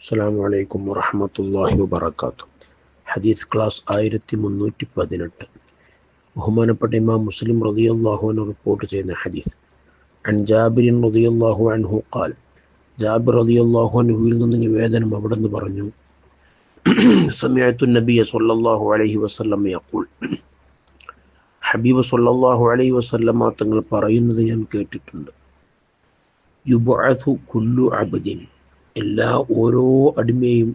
അസ്സാം വലൈക്കും വറഹമത്തല്ലാഹി വബർക്കാത്തു ഹദീസ് ക്ലാസ് ആയിരത്തി മുന്നൂറ്റി പതിനെട്ട് ബഹുമാനപ്പെട്ട ഇമാം മുസ്ലിം റളിയല്ലാഹുവിന് റിപ്പോർട്ട് ചെയ്യുന്ന ഹദീസ്. അൻ ജാബിരിൻ റളിയല്ലാഹു അൻഹു ഖാൽ ജാബിർ റളിയല്ലാഹു അൻഹുവിൽ നിന്ന് നിവേദനം അവിടെ നിന്ന് പറഞ്ഞു സമയത്തു നബിയ സൊല്ലാഹു അലൈഹി വസല്ലം യഖൂൽ. ഹബീബ് സൊല്ലാഹു അലൈഹി വസല്ലമ തങ്ങൾ പറയുന്നത് ഞാൻ കേട്ടിട്ടുണ്ട്. യുബഅഥു കുല്ലു അബ്ദിൻ. എല്ലാ ഓരോ അടിമയും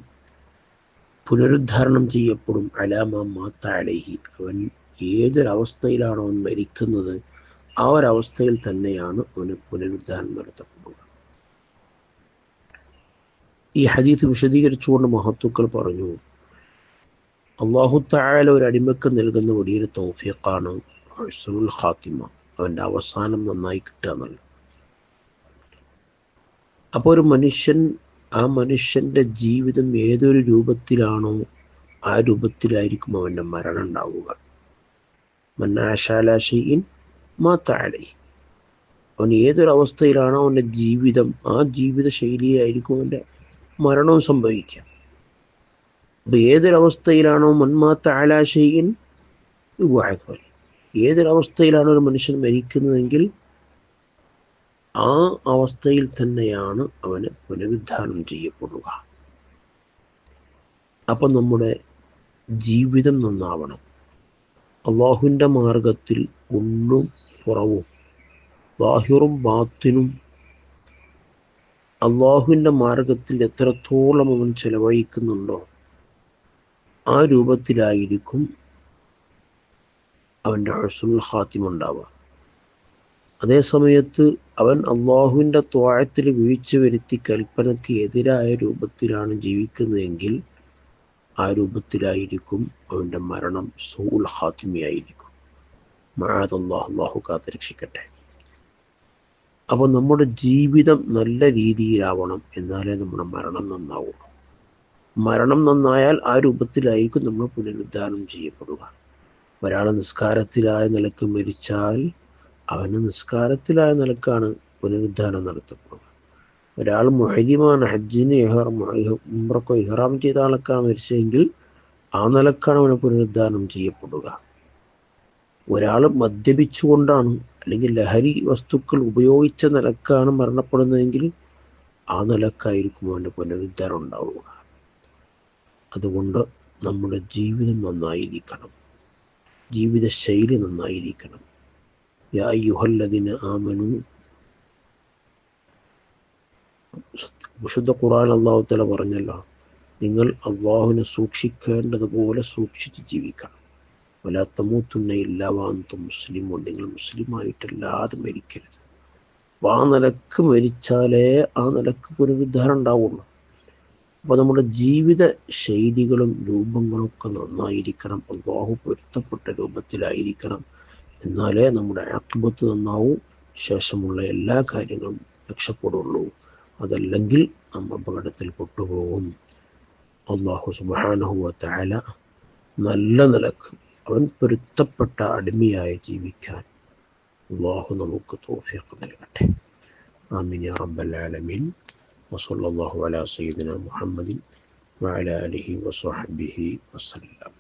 പുനരുദ്ധാരണം ചെയ്യപ്പെടും. അലാമ മാത്ത അവൻ ഏതൊരവസ്ഥയിലാണോ അവൻ മരിക്കുന്നത് ആ ഒരവസ്ഥയിൽ തന്നെയാണ് അവന് പുനരുദ്ധാരണം നടത്തപ്പെടുക ഈ ഹദീത്ത് വിശദീകരിച്ചുകൊണ്ട് മഹത്തുക്കൾ പറഞ്ഞു അള്ളാഹു തായാല ഒരു അടിമക്ക് നൽകുന്ന വലിയൊരു തൗഫീഖാണ് ഹുസ്നുൽ ഖാത്തിമ. അവന്റെ അവസാനം നന്നായി കിട്ടുക എന്നുള്ളത്. അപ്പോൾ ഒരു മനുഷ്യൻ ആ മനുഷ്യന്റെ ജീവിതം ഏതൊരു രൂപത്തിലാണോ ആ രൂപത്തിലായിരിക്കും അവന്റെ മരണം ഉണ്ടാവുക. മന്നാശാലാശയിൻ മാത്താലി അവൻ ഏതൊരവസ്ഥയിലാണോ അവന്റെ ജീവിതം ആ ജീവിത ശൈലിയായിരിക്കും അവന്റെ മരണവും സംഭവിക്കുക. അപ്പൊ ഏതൊരവസ്ഥയിലാണോ മന്മാത്ത ആലാശയിൻ ഏതൊരവസ്ഥയിലാണോ ഒരു മനുഷ്യൻ മരിക്കുന്നതെങ്കിൽ ആ അവസ്ഥയിൽ തന്നെയാണ് അവന് പുനരുദ്ധാനം ചെയ്യപ്പെടുക. അപ്പം നമ്മുടെ ജീവിതം നന്നാവണം. അള്ളാഹുവിന്റെ മാർഗത്തിൽ ഉള്ളും പുറവും ബാഹിറും ബാത്തിനും അള്ളാഹുവിന്റെ മാർഗത്തിൽ എത്രത്തോളം അവൻ ചെലവഴിക്കുന്നുണ്ടോ ആ രൂപത്തിലായിരിക്കും അവന്റെ ഹസുൽ ഖാത്തിമ ഉണ്ടാവുക. അതേ സമയത്ത് അവൻ അള്ളാഹുവിന്റെ ത്വാഴത്തിൽ വീഴ്ച വരുത്തി കൽപ്പനയ്ക്ക് എതിരായ രൂപത്തിലാണ് ജീവിക്കുന്നതെങ്കിൽ ആ രൂപത്തിലായിരിക്കും അവന്റെ മരണം സൂൽ ഹാത്മിയായിരിക്കും മഴതല്ലാഹു അള്ളാഹു കാത്തിരക്ഷിക്കട്ടെ അപ്പോൾ നമ്മുടെ ജീവിതം നല്ല രീതിയിലാവണം എന്നാലേ നമ്മുടെ മരണം നന്നാവൂ. മരണം നന്നായാൽ ആ രൂപത്തിലായിരിക്കും നമ്മൾ പുനരുദ്ധാരണം ചെയ്യപ്പെടുക. ഒരാൾ നിസ്കാരത്തിലായ നിലയ്ക്ക് മരിച്ചാൽ അവന് നിസ്കാരത്തിലായ നിലക്കാണ് പുനരുദ്ധാനം നടത്തപ്പെടുക ഒരാൾ മൊഹരിമാണ് ഹജ്ജിന് ഉംറക്കോ ഇഹ്റാം ചെയ്ത ആൾക്കാണ് മരിച്ചതെങ്കിൽ ആ നിലക്കാണ് അവന് പുനരുദ്ധാനം ചെയ്യപ്പെടുക. ഒരാൾ മദ്യപിച്ചുകൊണ്ടാണ് അല്ലെങ്കിൽ ലഹരി വസ്തുക്കൾ ഉപയോഗിച്ച നിലക്കാണ് മരണപ്പെടുന്നതെങ്കിൽ ആ നിലക്കായിരിക്കും അവന്റെ പുനരുദ്ധാരം ഉണ്ടാവുക. അതുകൊണ്ട് നമ്മുടെ ജീവിതം നന്നായിരിക്കണം. ജീവിതശൈലി നന്നായിരിക്കണം. യാ യുഹല്ലദിന ആമനു വിശുദ്ധ ഖുറാൻ അള്ളാഹു തല പറഞ്ഞല്ലോ നിങ്ങൾ അള്ളാഹുവിനെ സൂക്ഷിക്കേണ്ടതുപോലെ സൂക്ഷിച്ച് ജീവിക്കണം. വലാത്തമൂത്തുന്ന ഇല്ലാവാന്ത മുസ്ലിമോ നിങ്ങൾ മുസ്ലിമായിട്ടല്ലാതെ മരിക്കരുത്. ആ നിലയ്ക്ക് മരിച്ചാലേ ആ നിലയ്ക്ക് പുനരുദ്ധാരം ഉണ്ടാവുള്ളൂ. അപ്പോൾ നമ്മുടെ ജീവിത ശൈലികളും രൂപങ്ങളും ഒക്കെ നന്നായിരിക്കണം. അള്ളാഹു പൊരുത്തപ്പെട്ട രൂപത്തിലായിരിക്കണം. എന്നാലേ നമ്മുടെ അക്ബത്ത് നന്നാവും ശേഷമുള്ള എല്ലാ കാര്യങ്ങളും രക്ഷപ്പെടുള്ളൂ. അതല്ലെങ്കിൽ നാം അപകടത്തിൽ പെട്ടുപോകും. അള്ളാഹു സുബാനഹുവ താല നല്ല നിലയ്ക്ക് അവൻ പൊരുത്തപ്പെട്ട അടിമയായി ജീവിക്കാൻ അള്ളാഹു നമുക്ക് തോഫിയൊക്കെ നൽകട്ടെ. ആമീൻ യാ റബ്ബൽ അല സീദിന മുഹമ്മദിൻ ആലിഹി വസഹബിഹി വസല്ലം.